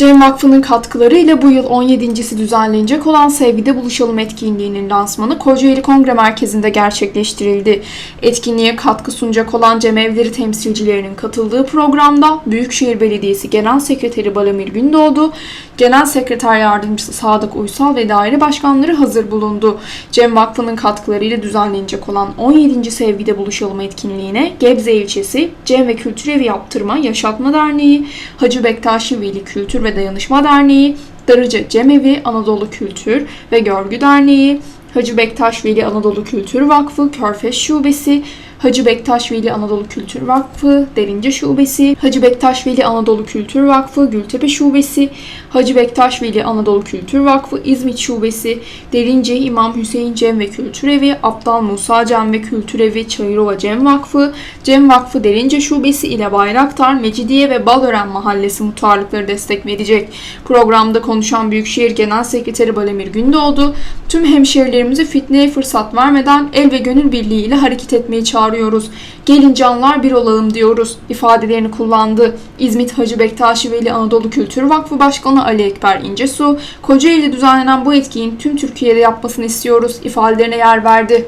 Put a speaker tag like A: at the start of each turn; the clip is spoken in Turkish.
A: Cem Vakfı'nın katkılarıyla bu yıl 17.si düzenlenecek olan Sevgide Buluşalım etkinliğinin lansmanı Kocaeli Kongre Merkezi'nde gerçekleştirildi. Etkinliğe katkı sunacak olan cemevleri temsilcilerinin katıldığı programda Büyükşehir Belediyesi Genel Sekreteri Balamir Gündoğdu, Genel Sekreter Yardımcısı Sadık Uysal ve daire başkanları hazır bulundu. Cem Vakfı'nın katkılarıyla düzenlenecek olan 17. Sevgide Buluşalım etkinliğine Gebze ilçesi Cem ve Kültür Evi Yaptırma Yaşatma Derneği, Hacı Bektaşi Veli Kültür ve Dayanışma Derneği, Darıca Cemevi Anadolu Kültür ve Görgü Derneği, Hacı Bektaş Veli Anadolu Kültür Vakfı Körfez Şubesi, Hacı Bektaş Veli Anadolu Kültür Vakfı Derince Şubesi, Hacı Bektaş Veli Anadolu Kültür Vakfı Gültepe Şubesi, Hacı Bektaş Veli Anadolu Kültür Vakfı İzmit Şubesi, Derince İmam Hüseyin Cem ve Kültür Evi, Aptal Musa Cem ve Kültür Evi Çayırova Cem Vakfı, Cem Vakfı Derince Şubesi ile Bayraktar, Mecidiye ve Balören Mahallesi muhtarlıkları destek verecek. Programda konuşan Büyükşehir Genel Sekreteri Balemir Gündoğdu, tüm hemşehrilerimizi fitneye fırsat vermeden el ve gönül birliği ile hareket etmeye çağırıyoruz. Gelin canlar bir olalım diyoruz ifadelerini kullandı. İzmit Hacı Bektaşi Veli Anadolu Kültür Vakfı Başkanı Ali Ekber İncesu, Kocaeli'de düzenlenen bu etkinliğin tüm Türkiye'de yapmasını istiyoruz ifadelerine yer verdi.